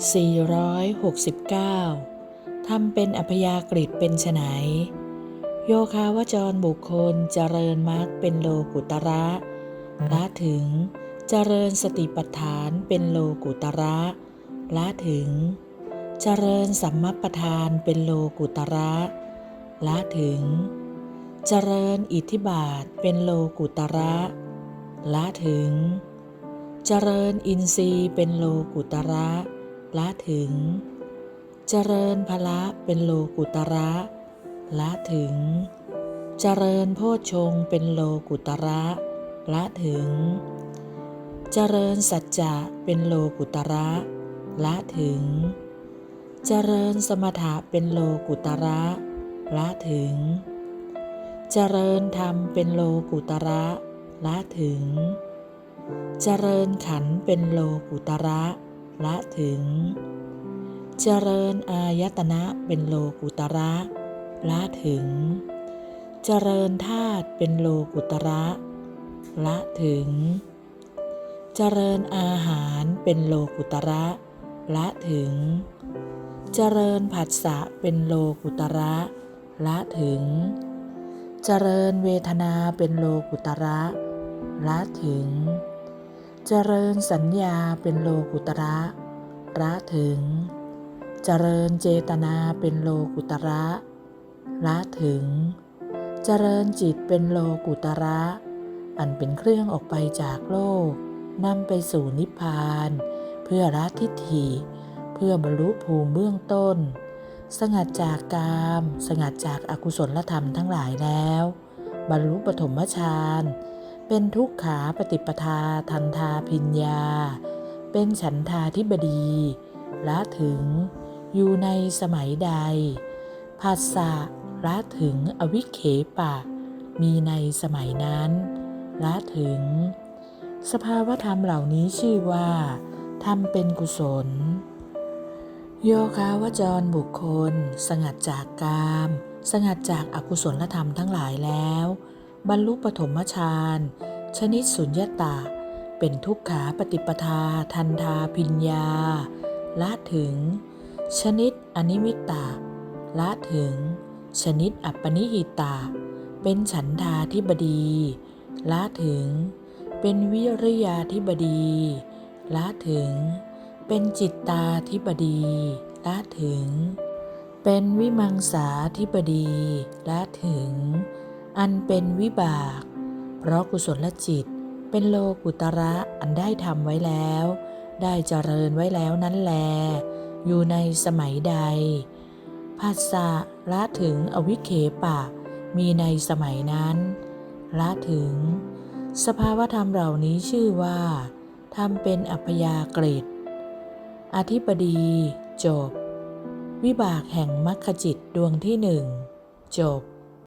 469ทำเป็นอัพยากฤิเป็นไฉนโยคาวจรบุคคลเจริญมรรคเป็นโลกุตระละถึงเจริญสติปัฏฐานเป็นโลกุตระละถึง เจริญสัมมปปทานเป็นโลกุตระละถึง เจริญอิทธิบาทเป็นโลกุตระละถึง เจริญอินทรีย์เป็นโลกุตระ ละถึง เจริญพละเป็นโลกุตระละถึง เจริญโพชงเป็นโลกุตระละถึง เจริญสัจจะเป็นโลกุตระละถึง เจริญสมถะเป็นโลกุตระละถึง เจริญธรรมเป็นโลกุตระละถึง เจริญขันเป็นโลกุตระ ละถึง เจริญอายตนะเป็นโลกุตระละถึง เจริญธาตุเป็นโลกุตระละถึง เจริญอาหารเป็นโลกุตระละถึง เจริญผัสสะเป็นโลกุตระละถึง เจริญเวทนาเป็นโลกุตระละถึง เจริญสัญญาเป็นโลกุตระ ละถึง เจริญเจตนาเป็นโลกุตระละถึง เจริญจิตเป็นโลกุตระ อันเป็นเครื่องออกไปจากโลกนำไปสู่นิพพาน เพื่อละทิฏฐิ เพื่อบรรลุภูมิเบื้องต้น สงัดจากกาม สงัดจากอากุศลธรรมทั้งหลายแล้ว บรรลุปฐมฌาน เป็นทุกขาปฏิปทาทันทาพิญญา เป็นฉันทาธิบดีละถึง อยู่ในสมัยใด ภาษะละถึงอวิเคปะ มีในสมัยนั้นละถึง สภาวธรรมเหล่านี้ชื่อว่าทำเป็นกุศล โยคาวจรบุคคล สงัดจากกาม สงัดจากอากุศลธรรมทั้งหลายแล้ว บรรลุปฐมฌานชนิดสุญญตา เป็นทุกขาปฏิปทา ทันทาพิญญา ละถึง ชนิดอนิมิตตา ละถึง ชนิดอัปปนิหิตา เป็นฉันทาธิบดี ละถึง เป็นวิริยาธิบดี ละถึง เป็นจิตตาธิบดี ละถึง เป็นวิมังสาธิบดี ละถึง อันเป็นวิบาก เพราะกุศลจิตเป็นโลกุตระอันได้ทำไว้แล้ว ได้เจริญไว้แล้วนั้นแล อยู่ในสมัยใดภาษะละถึงอวิเคปะ มีในสมัยนั้น ละถึง สภาวธรรมเหล่านี้ชื่อว่าทำเป็นอัพยากฤิอธิบดี จบ วิบากแห่งมรรคจิตดวงที่หนึ่ง จบ